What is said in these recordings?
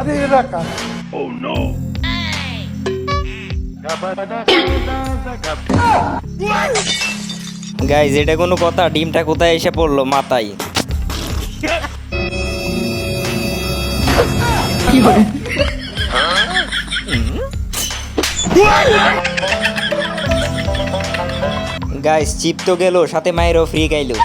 আরে এরা কার? ও no guys এটা কোনো কথা ডিমটা কোথায় এসে পড়ল? মাথায়। গাইজ চিপ তো গেল সাথে মায়েরও ফ্রি গাইলো।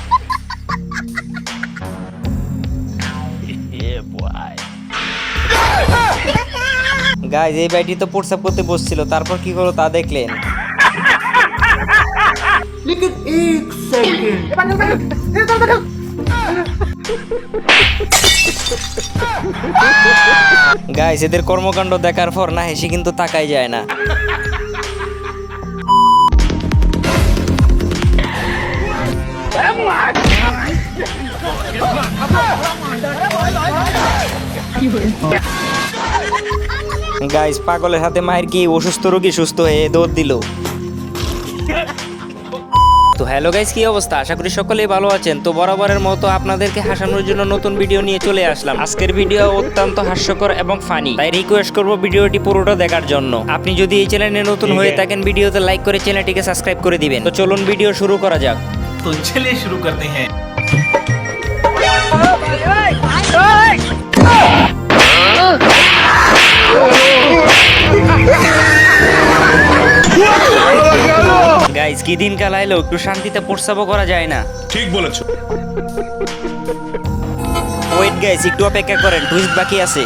গাইজ এই ভাইটি তো প্রস্রাব করতে বসছিল তারপর কি হলো তা দেখলেন? গাইজ এদের কর্মকাণ্ড দেখার পর না হেসে কিন্তু তাকাই যায় না। কি গাইস পাগলের হাতে মায়ের কি অসুস্থ রোগী সুস্থ হয়ে দৌড় দিল তো হ্যালো গাইস কি অবস্থা আশা করি সকলেই ভালো আছেন তো বরাবরের মতো আপনাদেরকে হাসানোর জন্য নতুন ভিডিও নিয়ে চলে আসলাম আজকের ভিডিও অত্যন্ত হাস্যকর এবং ফানি তাই রিকোয়েস্ট করব ভিডিওটি পুরোটা দেখার জন্য আপনি যদি এই চ্যানেলে নতুন হয়ে থাকেন ভিডিওতে লাইক করে চ্যানেলটিকে সাবস্ক্রাইব করে দিবেন তো চলুন ভিডিও শুরু করা যাক তো চলে শুরু করতে হ্যাঁ কি দিন কাল আইলো একটু শান্তিতে প্রস্তাবও করা যায় না। ঠিক বলেছ। ওয়েট গাইস একটু অপেক্ষা করেন টুইস্ট বাকি আছে।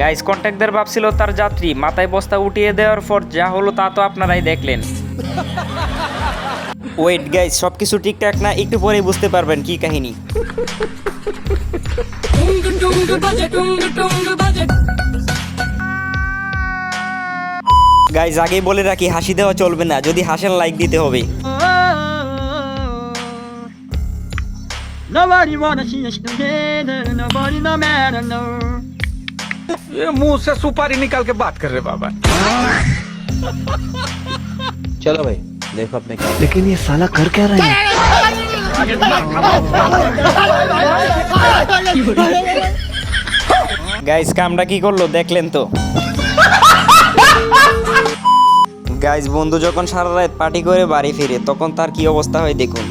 গাইস কন্ট্যাক্টদের ভাবছিল তার যাত্রী। মাথায় বস্তা উঠিয়ে দেওয়ার পর যা হলো তা তো আপনারাই দেখলেন। ওয়েট গাইস সবকিছু ঠিকঠাক না? একটু পরেই বুঝতে পারবেন কি কাহিনী। গাইজ আগেই বলে রাখি হাসি দেওয়া চলবে না। যদি হাসেন লাইক দিতে হবে। Nobody wanna see us together, nobody no matter no. ये मुंह से सुपारी निकाल के बात कर रहे बाबा चलो भाई देखो अपने क्या लेकिन ये साला कर क्या रहे हैं গাইজ কামটা কি করলো দেখলেন তো গাইজ বন্ধু যখন সারা রাত পার্টি করে বাড়ি ফিরে তখন তার কি অবস্থা হয় দেখুন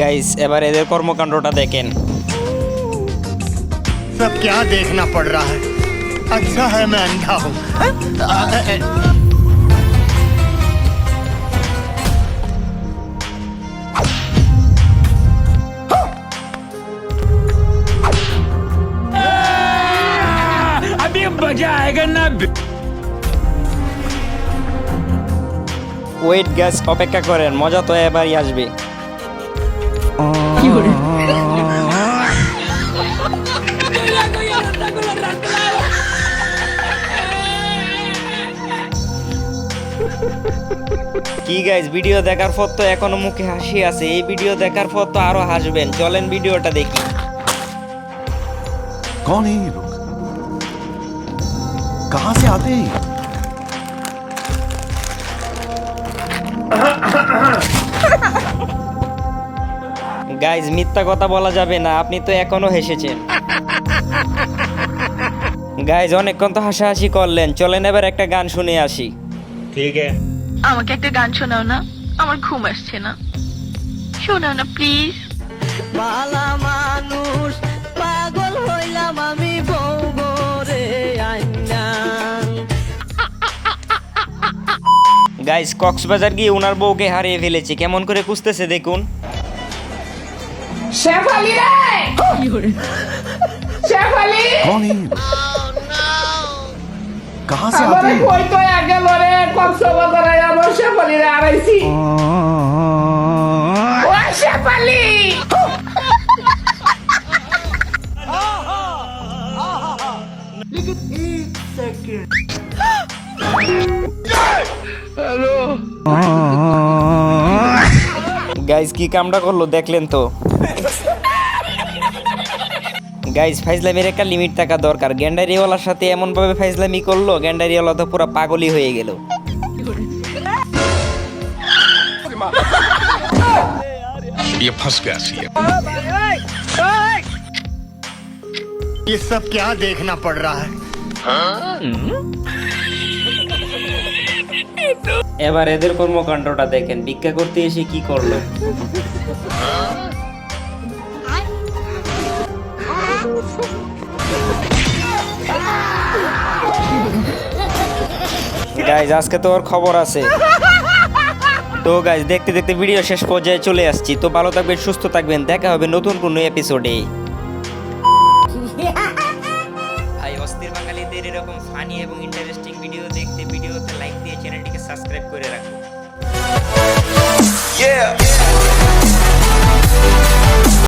গাইজ এবার এদের কর্মকাণ্ডটা দেখেন सब क्या देखना पड़ रहा है अच्छा है मैं अंधा हूँ ওয়েট গ্যাস অপেক্ষা করেন মজা তো এবারই আসবে কি গাইজ ভিডিও দেখার পর তো এখনো মুখে হাসি আছে এই ভিডিও দেখার পর তো আরো হাসবেন চলেন ভিডিওটা দেখি कौन है ये लोग कहां से आते हैं ये? গাইজ মিথ্যা কথা বলা যাবে না আপনি তো এখনও হেসেছেন। গাইজ অনেকক্ষণ তো হাসাহাসি করলেন চলেন এবার একটা গান শুনে আসি। ঠিক আমাকে একটা গান শোনাও না আমার ঘুম আসছে না। শোনাও না প্লিজ বালা মানুষ পাগল হইলাম আমি বউ গরে আইনা। গাইজ কক্সবাজার গিয়ে ওনার বউকে হারিয়ে ফেলেছে কেমন করে খুঁজতেছে দেখুন। শেফালি রে! শেফালি! कौन है कहाँ से आती আমারে है কই কই আগে লরে কক্সবাজারে আমার শেফালি রে আড়াইছি ও শেফালি! গাইজ কি কামটা করলো দেখলেন তো গাইজ ফাইজলামির একটা লিমিট থাকা দরকার গ্যান্ডারিওয়ালার সাথে এমন ভাবে ফাইজলামি করলো গ্যান্ডারিওয়ালা তো পুরো পাগলই হয়ে গেল ये फंस गया सी ये सब क्या देखना पड़ रहा है এবার এদের কর্মকাণ্ডটা দেখেন, ভিক্ষা করতে এসে কি করল? গাইজ আজকে তো ওর খবর আছে। তো গাইজ দেখতে দেখতে ভিডিও শেষ পর্যায়ে চলে আসছি। তো ভালো থাকবেন, সুস্থ থাকবেন। দেখা হবে নতুন কোনো এপিসোডে